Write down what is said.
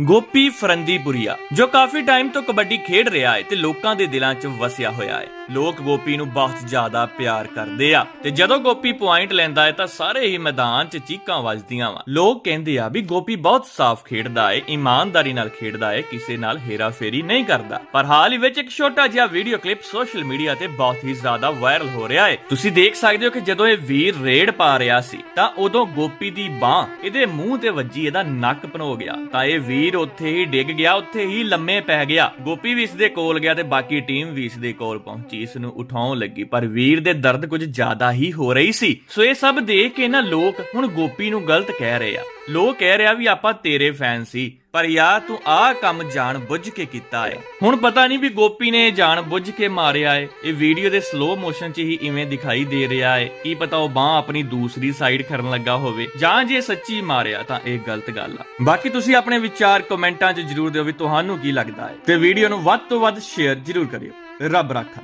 ਗੋਪੀ ਫਰੰਦੀਪੁਰੀਆ ਜੋ ਕਾਫੀ ਟਾਈਮ ਤੋਂ ਕਬੱਡੀ ਖੇਡ ਰਿਹਾ ਹੈ ਤੇ ਲੋਕਾਂ ਦੇ ਦਿਲਾਂ 'ਚ ਵਸਿਆ ਹੋਇਆ ਹੈ। ਲੋਕ ਗੋਪੀ ਨੂੰ ਬਹੁਤ ਜ਼ਿਆਦਾ ਪਿਆਰ ਕਰਦੇ ਆ ਤੇ ਜਦੋਂ ਗੋਪੀ ਪੁਆਇੰਟ ਲੈਂਦਾ ਹੈ ਤਾਂ ਸਾਰੇ ਹੀ ਮੈਦਾਨ 'ਚ ਚੀਕਾਂ ਵੱਜਦੀਆਂ ਵਾ। ਲੋਕ ਕਹਿੰਦੇ ਆ ਵੀ ਗੋਪੀ ਬਹੁਤ ਸਾਫ਼ ਖੇਡਦਾ ਹੈ, ਇਮਾਨਦਾਰੀ ਨਾਲ ਖੇਡਦਾ ਹੈ, ਕਿਸੇ ਨਾਲ ਹੇਰਾਫੇਰੀ ਨਹੀਂ ਕਰਦਾ। ਪਰ ਹਾਲ ਹੀ ਵਿੱਚ ਇੱਕ ਛੋਟਾ ਜਿਹਾ ਵੀਡੀਓ ਕਲਿੱਪ ਸੋਸ਼ਲ ਮੀਡੀਆ ਤੇ ਬਹੁਤ ਹੀ ਜ਼ਿਆਦਾ ਵਾਇਰਲ ਹੋ ਰਿਹਾ ਹੈ। ਤੁਸੀਂ ਦੇਖ ਸਕਦੇ ਹੋ ਕਿ ਜਦੋਂ ਇਹ ਵੀਰ ਰੇਡ ਪਾ ਰਿਹਾ ਸੀ, ਤਾਂ ਉਦੋਂ ਗੋਪੀ ਦੀ ਬਾਹ ਇਹਦੇ ਮੂੰਹ ਤੇ ਵੱਜੀ, ਇਹਦਾ ਨੱਕ ਭਨੋ ਗਿਆ। ਤਾਂ ਇਹ ਵੀਰ ਉੱਥੇ ਹੀ ਡਿੱਗ ਗਿਆ, ਉੱਥੇ ਹੀ ਲੰਮੇ ਪੈ ਗਿਆ। ਗੋਪੀ ਵੀ ਇਸ ਦੇ ਕੋਲ ਗਿਆ ਤੇ ਬਾਕੀ ਟੀਮ ਵੀ ਇਸ ਦੇ ਕੋਲ ਪਹੁੰਚੀ। ਇਸ ਨੂੰ ਉਠਾਉਣ ਲੱਗੀ, ਪਰ ਵੀਰ ਦੇ ਦਰਦ ਕੁਝ ਜ਼ਿਆਦਾ ਹੀ ਹੋ ਰਹੀ ਸੀ। ਸੋ ਇਹ ਸਭ ਦੇਖ ਕੇ ਨਾ ਲੋਕ ਹੁਣ ਗੋਪੀ ਨੂੰ ਗਲਤ ਕਹਿ ਰਹੇ ਆ। ਲੋਕ ਕਹਿ ਰਿਹਾ ਵੀ ਆਪਾਂ ਤੇਰੇ ਫੈਨ ਸੀ। ਪਰ ਯਾਰ ਤੂੰ ਆਹ ਕੰਮ ਜਾਣ ਬੁੱਝ ਕੇ ਕੀਤਾ ਹੈ ਹੁਣ ਪਤਾ ਨਹੀਂ ਵੀ ਗੋਪੀ ਨੇ ਜਾਣ ਬੁੱਝ ਕੇ ਮਾਰਿਆ ਹੈ ਇਹ ਵੀਡੀਓ ਦੇ ਸਲੋ ਮੋਸ਼ਨ 'ਚ ਹੀ ਇਵੇਂ ਦਿਖਾਈ ਦੇ ਰਿਹਾ ਹੈ ਕੀ ਪਤਾ ਉਹ ਬਾਹ ਆਪਣੀ ਦੂਸਰੀ ਸਾਈਡ ਕਰਨ ਲੱਗਾ ਹੋਵੇ। ਜਾਂ ਜੇ ਸੱਚੀ ਮਾਰਿਆ ਤਾਂ ਇਹ ਗਲਤ ਗੱਲ ਆ। ਬਾਕੀ ਤੁਸੀਂ ਆਪਣੇ ਵਿਚਾਰ ਕਮੈਂਟਾਂ 'ਚ ਜਰੂਰ ਦਿਓ ਵੀ ਤੁਹਾਨੂੰ ਕੀ ਲੱਗਦਾ ਹੈ ਤੇ ਵੀਡੀਓ ਨੂੰ ਵੱਧ ਤੋਂ ਵੱਧ ਸ਼ੇਅਰ ਜਰੂਰ ਕਰਿਓ। ਰੱਬ ਰਾਖਾ।